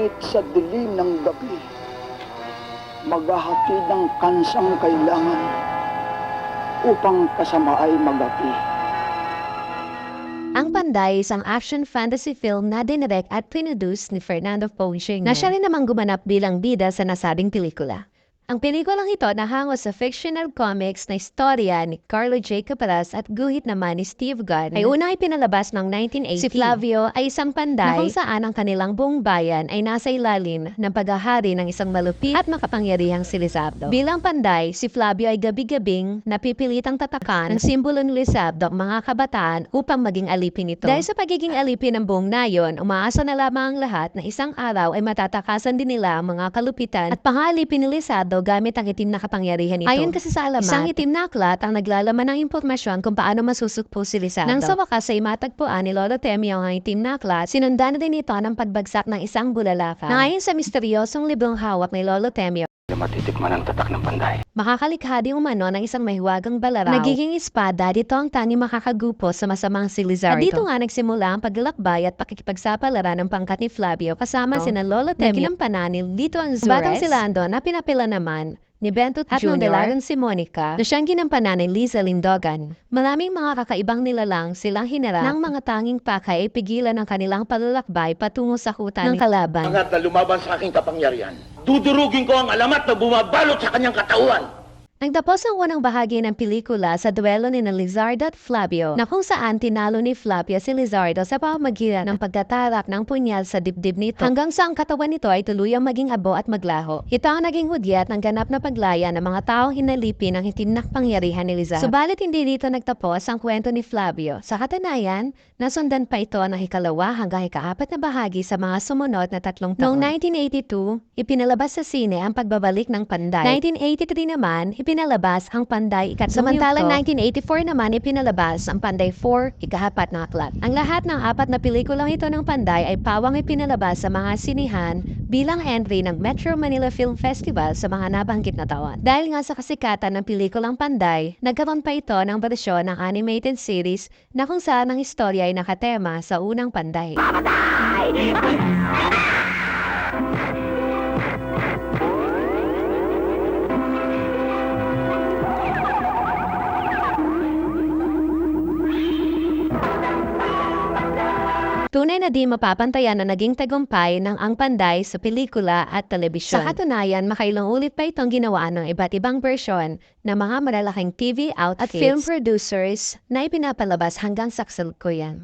Kahit sa dilim ng gabi, maghahatid ng kansang kailangan upang kasama ay magapi. Ang Panday isang action fantasy film na dinirect at produce ni Fernando Poe na siya rin namang gumanap bilang bida sa nasabing pelikula. Ang pelikulang ito nahango sa fictional comics na istorya ni Carlo J. Caparas at guhit naman ni Steve Gunn ay una ipinalabas noong 1980. Si Flavio ay isang panday na kung saan ang kanilang buong bayan ay nasa ilalim ng paghahari ng isang malupit at makapangyarihang si Lizardo. Bilang panday, si Flavio ay gabi-gabing napipilitang tatakan ng simbolo ni Lizardo ang mga kabataan upang maging alipin nito. Dahil sa pagiging alipin ng buong nayon, umaasa na lamang ang lahat na isang araw ay matatakasan din nila ang mga kalupitan at pangalipin ni Gamit ang itim na kapangyarihan nito. Ayon kasi sa alamat, isang itim na aklat ang naglalaman ng impormasyon kung paano masusukpo si Lizardo. Nang sa wakas ay matagpuan ni Lolo Temio ang itim na aklat, sinundan na din ito ng pagbagsak ng isang bulalaka. Na ayon sa misteryosong librong hawak ni Lolo Temio, Matitikman ang tatak ng panday. Makakalikha din umano ng isang mahiwagang balaraw. Nagiging espada, dito ang tani makakagupo sa masamang si Lizardo. At dito nga nagsimula ang paglalakbay at pakikipagsapalaran ng pangkat ni Flavio kasama Oh. sina Lolo Temio, Kinampanan ni Lito Anzures, Batang si Lando na pinapila naman ni Bentot at Jr. nung dalagang si Monica na siyang ginampanan ni Liza Lindogan. Maraming mga kakaibang nilalang silang hinarap ng mga tanging pakay ay pigilan ang kanilang palalakbay patungo sa kuta ng kalaban. Angat na lumaban sa aking kapangyarihan. Dudurugin ko ang alamat na bumabalot sa kanyang katawan. Nagtapos ang unang bahagi ng pelikula sa duelo ni na Lizardo at Flavio na kung saan tinalo ni Flavio si Lizardo sa pamamagitan ng pagkatarak ng punyal sa dibdib nito hanggang sa ang katawan nito ay tuluyang maging abo at maglaho. Ito ang naging hudyat ng ganap na paglaya ng mga taong hinalipin ng itim na pangyarihan ni Lizardo. Subalit hindi dito nagtapos ang kwento ni Flavio. Sa katanayan, nasundan pa ito ng ikalawa hanggang ikaapat na bahagi sa mga sumunod na tatlong taon. Noong 1982, ipinalabas sa sine ang pagbabalik ng Panday. 1983 naman, ipinalabas ang Panday ikatlong Samantalang 1984 naman ipinalabas ang Panday 4, ikahapat na aklat. Ang lahat ng apat na pelikulang ito ng Panday ay pawang ipinalabas sa mga sinihan bilang entry ng Metro Manila Film Festival sa mga nabanggit na taon. Dahil nga sa kasikatan ng pelikulang Panday, nagkaroon pa ito ng bersyon ng animated series na kung saan ang istorya ay nakatema sa unang Panday. Tunay na di mapapantayan na naging tagumpay ng ang panday sa pelikula at telebisyon. Sa katunayan, makailang ulit pa itong ginawa ng iba't ibang bersyon ng mga malalaking TV outfits at film producers na ipinapalabas hanggang sa kasalukuyan.